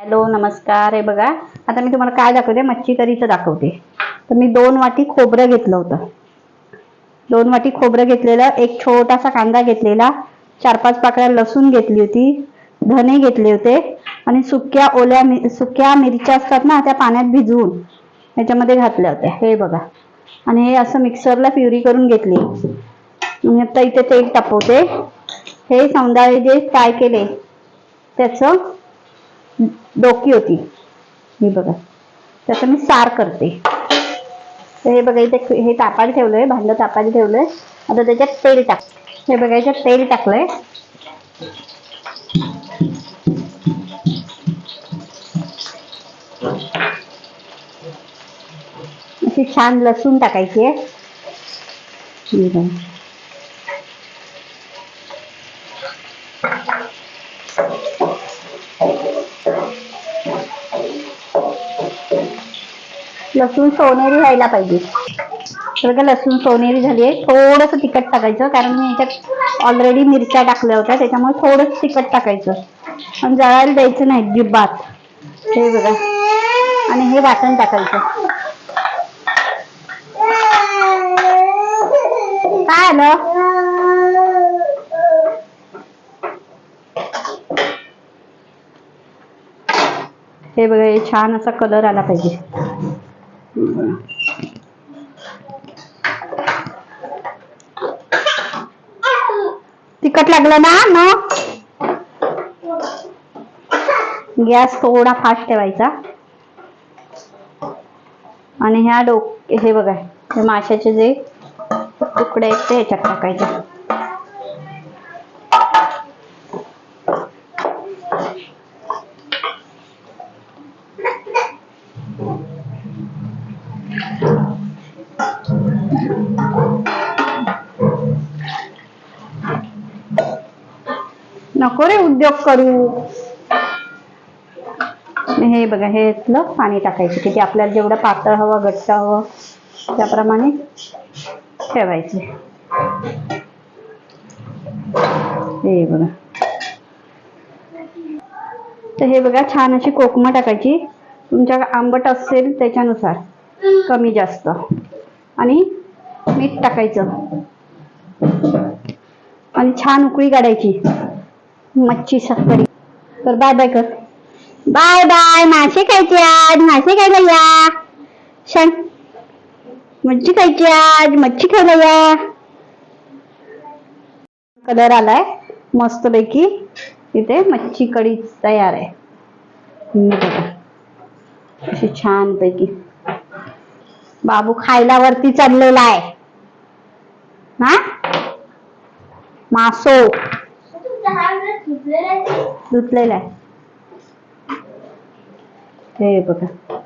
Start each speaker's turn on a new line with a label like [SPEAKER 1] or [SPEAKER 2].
[SPEAKER 1] Hello नमस्कार. हे बघा आता मी तुम्हाला काय दाखवते? मच्छी करीचं दाखवते. तर मी दोन वाटी खोबरं घेतलं होतं. दोन वाटी खोबरं घेतलेलं एक छोटासा कांदा घेतलेला चार पाच पाकळ्या लसूण घेतली होती धने घेतले होते आणि सुक्या ओल्या मि सुक्या मिरच्या असतात ना त्या पाण्यात भिजवून ह्याच्यामध्ये घातल्या होत्या. हे बघा. आणि हे असं मिक्सरला प्युरी करून घेतली. म्हणजे आता इथे तेल तापवते. हे सौंदाळे जे फ्राय केले त्याचं डोकी होती. मी बघा. त्याचं मी सार करते. तर हे बघा इथे हे तापायला ठेवलंय भांडं तापायला ठेवलंय. आता त्याच्यात तेल टाक हे बघा याच्यात तेल टाकलंय. अशी छान लसूण टाकायची आहे. लसूण सोनेरी व्हायला पाहिजे. तर का लसूण सोनेरी झाली आहे. थोडंसं तिखट टाकायचं कारण मी याच्यात ऑलरेडी मिरच्या टाकल्या होत्या त्याच्यामुळे थोडंसं तिखट टाकायचं. आणि जळायला द्यायचं नाही जिब्बात हे बघा. आणि हे वाटण टाकायचं. काय आलं? हे बघा हे छान असा कलर आला पाहिजे. तिखट लागलं ना मग? गॅस थोडा फास्ट ठेवायचा. आणि ह्या डोक हे बघा हे माशाचे जे तुकडे आहेत ते ह्याच्यात टाकायचे. नको रे उद्योग करू. हे बघा हे पाणी टाकायचं किती आपल्याला जेवढं पातळ हवं घट्ट हवं त्याप्रमाणे ठेवायचे. हे बघा. तर हे बघा छान अशी कोकमा टाकायची. तुमच्या आंबट असेल त्याच्यानुसार. कमी जास्त. आणि मीठ टाकायचं. आणि छान उकळी काढायची. मच्छी सकरी तर बाय बाय कर. बाय बाय मासे खायचे आज. मासे खायला या. सांग. मच्छी खायची आज. मच्छी खायला या. कलर आलाय. मस्त पैकी इथे मच्छी कढी तयार आहे. हे अशी छान पैकी बाबू खायला वरती चढलेला आहे. हा? मासो. धुतलेला आहे. हे बघा.